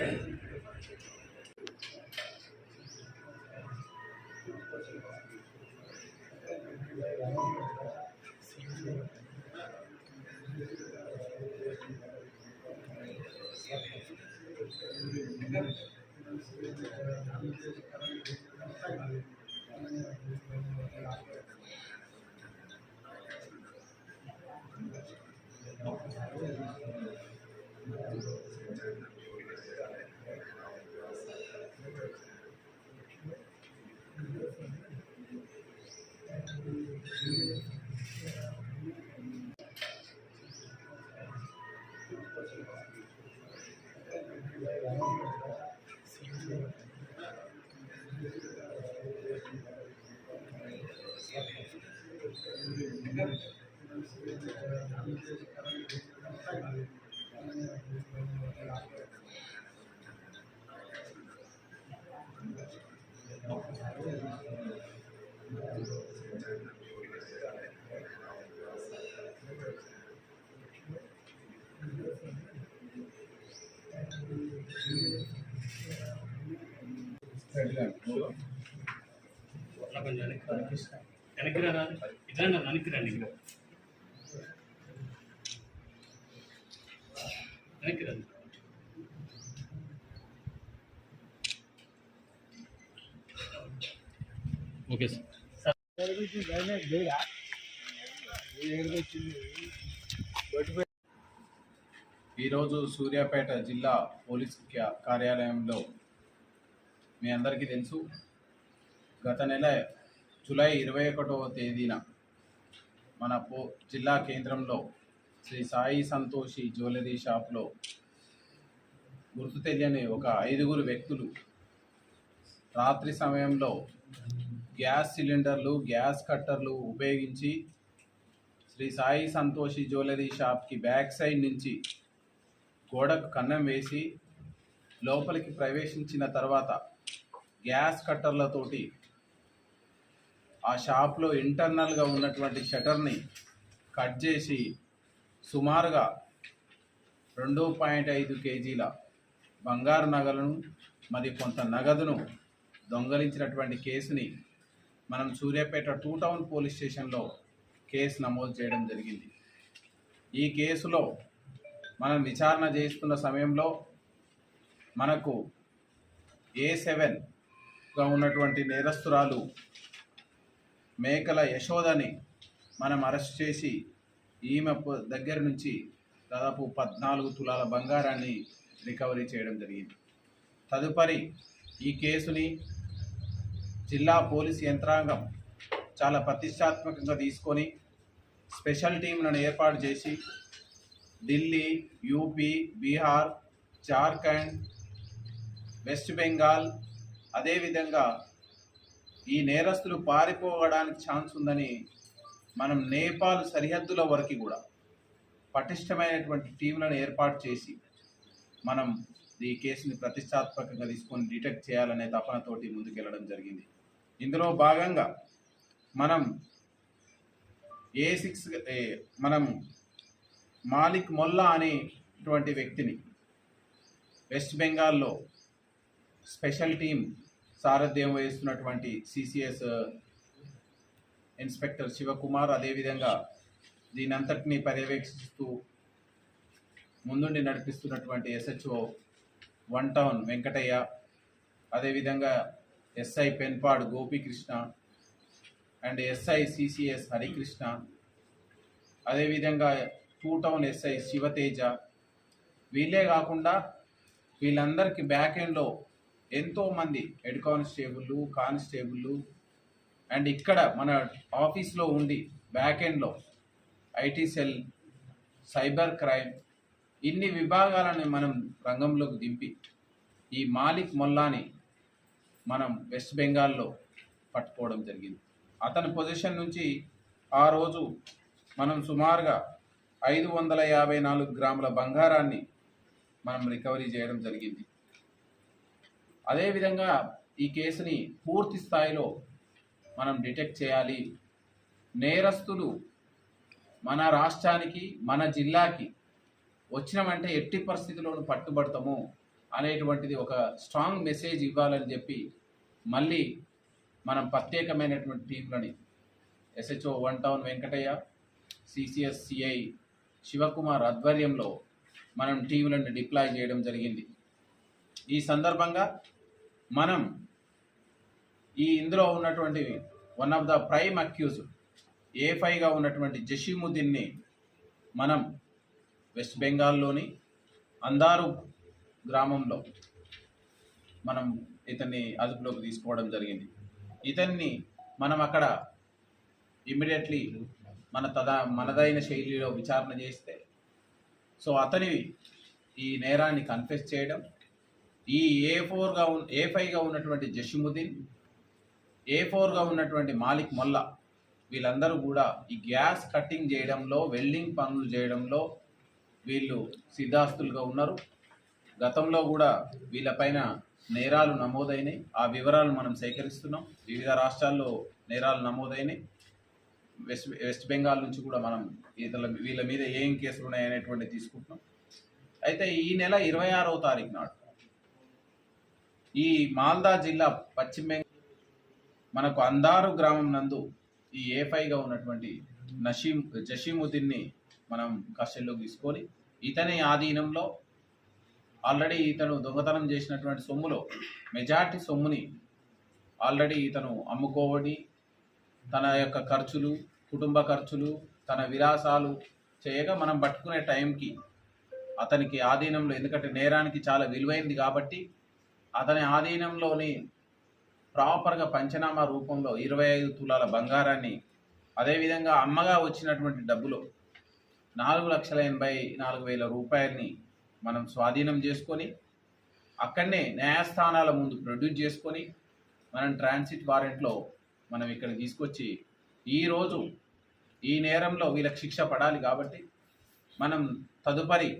వెనక్కి రా. వెనక్కి రా ఇట్లా వెనక్కి రండి ఇక్కడ వెనక్కి రండి ఓకే సార్. ఈరోజు సూర్యాపేట జిల్లా పోలీస్ కార్యాలయంలో మీ అందరికీ తెలుసు గత నెల జూలై ఇరవై ఒకటవ తేదీన మన పో జిల్లా కేంద్రంలో శ్రీ సాయి సంతోషి జ్యువెలరీ షాప్లో గుర్తు తెలియని ఒక ఐదుగురు వ్యక్తులు రాత్రి సమయంలో గ్యాస్ సిలిండర్లు గ్యాస్ కట్టర్లు ఉపయోగించి శ్రీ సాయి సంతోషి జ్యువెలరీ షాప్కి బ్యాక్ సైడ్ నుంచి గోడకు కన్నం వేసి లోపలికి ప్రవేశించిన తర్వాత గ్యాస్ కట్టర్లతోటి ఆ షాప్లో ఇంటర్నల్గా ఉన్నటువంటి షటర్ని కట్ చేసి సుమారుగా రెండు పాయింట్ ఐదు కేజీల బంగారు నగలను మరి కొంత నగదును దొంగలించినటువంటి కేసుని మనం సూర్యాపేట టూ టౌన్ పోలీస్ స్టేషన్లో కేసు నమోదు చేయడం జరిగింది. ఈ కేసులో మనం విచారణ చేస్తున్న సమయంలో మనకు ఏ సెవెన్గా ఉన్నటువంటి నేరస్తురాలు మేకల యశోదని మనం అరెస్ట్ చేసి ఈమె దగ్గర నుంచి దాదాపు పద్నాలుగు తులాల బంగారాన్ని రికవరీ చేయడం జరిగింది. తదుపరి ఈ కేసుని జిల్లా పోలీస్ యంత్రాంగం చాలా ప్రతిష్టాత్మకంగా తీసుకొని స్పెషల్ టీంలను ఏర్పాటు చేసి Delhi UP Bihar Jharkhand West Bengal అదేవిధంగా ఈ నేరస్తులు పారిపోవడానికి ఛాన్స్ ఉందని మనం నేపాల్ సరిహద్దుల వరకు కూడా పటిష్టమైనటువంటి టీంలను ఏర్పాటు చేసి మనం ఈ కేసుని ప్రతిష్టాత్మకంగా తీసుకొని డిటెక్ట్ చేయాలనే తపనతోటి ముందుకెళ్ళడం జరిగింది. ఇందులో భాగంగా మనం ఏ సిక్స్ మనం మాలిక్ మొల్లా అనేటువంటి వ్యక్తిని వెస్ట్ బెంగాల్లో స్పెషల్ టీం సారథ్యం వహిస్తున్నటువంటి సిసిఎస్ ఇన్స్పెక్టర్ శివకుమార్ అదేవిధంగా దీనంతటిని పర్యవేక్షిస్తూ ముందుండి నడిపిస్తున్నటువంటి ఎస్హెచ్ఓ వన్ టౌన్ వెంకటయ్య అదేవిధంగా SI Penpahad Gopikrishna and SI CCS Harikrishna. అదేవిధంగా టూ టౌన్ ఎస్ఐ శివతేజ. వీళ్ళే కాకుండా వీళ్ళందరికీ బ్యాక్ ఎండ్లో ఎంతోమంది హెడ్ కానిస్టేబుల్ కానిస్టేబుల్ అండ్ ఇక్కడ మన ఆఫీస్లో ఉండి బ్యాక్ ఎండ్లో ఐటీ సెల్ సైబర్ క్రైమ్ ఇన్ని విభాగాలను మనం రంగంలోకి దింపి ఈ మాలిక్ మొల్లాని మనం వెస్ట్ బెంగాల్లో పట్టుకోవడం జరిగింది. అతని పొజిషన్ నుంచి ఆ రోజు మనం సుమారుగా ఐదు వందల యాభై నాలుగు గ్రాముల బంగారాన్ని మనం రికవరీ చేయడం జరిగింది. అదేవిధంగా ఈ కేసుని పూర్తి స్థాయిలో మనం డిటెక్ట్ చేయాలి. నేరస్తులు మన రాష్ట్రానికి మన జిల్లాకి వచ్చినామంటే ఎట్టి పరిస్థితుల్లోనూ పట్టుబడతాము అనేటువంటిది ఒక స్ట్రాంగ్ మెసేజ్ ఇవ్వాలని చెప్పి మళ్ళీ మనం ప్రత్యేకమైనటువంటి టీంలని SHO one town Venkataiah CCS CI Shivakumar ఆధ్వర్యంలో మనం టీంలను డిప్లాయ్ చేయడం జరిగింది. ఈ సందర్భంగా మనం ఈ ఇందులో ఉన్నటువంటి one of the prime accused A ఫైవ్గా ఉన్నటువంటి జషీముద్దీన్ని మనం వెస్ట్ బెంగాల్లోని అందారు గ్రామంలో మనం ఇతన్ని అదుపులోకి తీసుకోవడం జరిగింది. ఇతన్ని మనం అక్కడ ఇమ్మీడియట్లీ మన తదా మనదైన శైలిలో విచారణ చేస్తే సో అతని ఈ నేరాన్ని కన్ఫెస్ చేయడం ఈ ఏ ఫోర్గా ఉన్ ఏ ఫైవ్గా ఉన్నటువంటి జషిముద్దీన్ ఏ ఫోర్గా ఉన్నటువంటి మాలిక్ మొల్లా వీళ్ళందరూ కూడా ఈ గ్యాస్ కట్టింగ్ చేయడంలో వెల్డింగ్ పనులు చేయడంలో వీళ్ళు సిద్ధాస్తులుగా ఉన్నారు. గతంలో కూడా వీళ్ళపైన నేరాలు నమోదైనాయి ఆ వివరాలు మనం సేకరిస్తున్నాం. వివిధ రాష్ట్రాల్లో నేరాలు నమోదైనాయి వెస్ట్ వెస్ట్ బెంగాల్ నుంచి కూడా మనం ఇతల వీళ్ళ మీద ఏం కేసులు ఉన్నాయనేటువంటి తీసుకుంటున్నాం. అయితే ఈ నెల ఇరవై ఆరవ తారీఖు నాడు ఈ మాల్దా జిల్లా పశ్చిమ బెంగాల్ మనకు అందారు గ్రామం నందు ఈ ఏఫైగా ఉన్నటువంటి నషీం జషీముద్దీన్ని మనం కస్టడీలోకి తీసుకొని ఇతని ఆధీనంలో ఆల్రెడీ ఇతను దొంగతనం చేసినటువంటి సొమ్ములో మెజార్టీ సొమ్ముని ఆల్రెడీ ఇతను అమ్ముకోవడి తన యొక్క ఖర్చులు కుటుంబ ఖర్చులు తన విలాసాలు చేయగా మనం పట్టుకునే టైంకి అతనికి ఆధీనంలో ఎందుకంటే నేరానికి చాలా విలువైంది కాబట్టి అతని ఆధీనంలోని ప్రాపర్గా పంచనామా రూపంలో ఇరవై ఐదు తులాల బంగారాన్ని అదేవిధంగా అమ్మగా వచ్చినటువంటి డబ్బులో నాలుగు లక్షల ఎనభై నాలుగు వేల రూపాయలని మనం స్వాధీనం చేసుకొని అక్కడనే న్యాయస్థానాల ముందు ప్రొడ్యూస్ చేసుకొని మనం ట్రాన్సిట్ వారెంట్లో మనం ఇక్కడ తీసుకొచ్చి ఈరోజు ఈ నేరంలో వీళ్ళకి శిక్ష పడాలి కాబట్టి మనం తదుపరి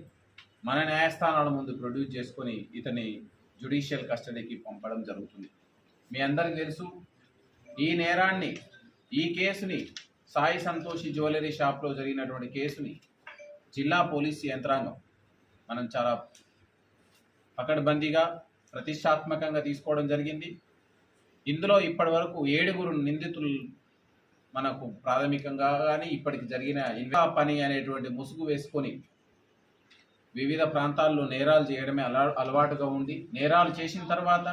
మన న్యాయస్థానాల ముందు ప్రొడ్యూస్ చేసుకొని ఇతని జ్యుడిషియల్ కస్టడీకి పంపడం జరుగుతుంది. మీ అందరికీ తెలుసు ఈ నేరాన్ని ఈ కేసుని సాయి సంతోషి జ్యువెలరీ షాప్లో జరిగినటువంటి కేసుని జిల్లా పోలీస్ యంత్రాంగం మనం చాలా పకడ్బందీగా ప్రతిష్టాత్మకంగా తీసుకోవడం జరిగింది. ఇందులో ఇప్పటి వరకు ఏడుగురు నిందితులు మనకు ప్రాథమికంగా కానీ ఇప్పటికి జరిగిన ఇంకా పని అనేటువంటి ముసుగు వేసుకొని వివిధ ప్రాంతాల్లో నేరాలు చేయడమే అలా అలవాటుగా ఉంది. నేరాలు చేసిన తర్వాత